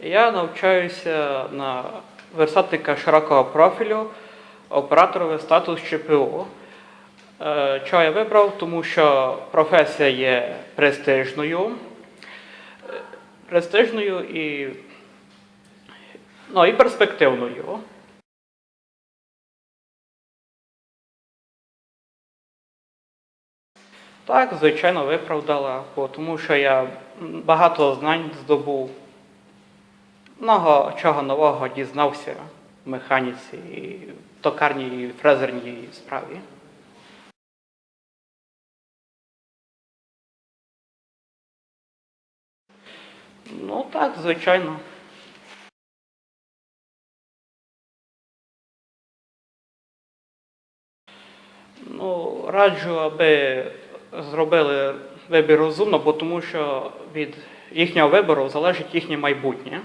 Я навчаюся на верстатника широкого профілю, операторовий статус ЧПУ. Е, Чого я вибрав? Тому що професія є престижною, е, престижною і, ну, і перспективною. Так, звичайно, виправдала, бо тому що я багато знань здобув, много чого нового дізнався в механіці, і в токарній і фрезерній справі. Ну так, звичайно. Ну, раджу, аби зробили вибір розумно, бо тому що від їхнього вибору залежить їхнє майбутнє.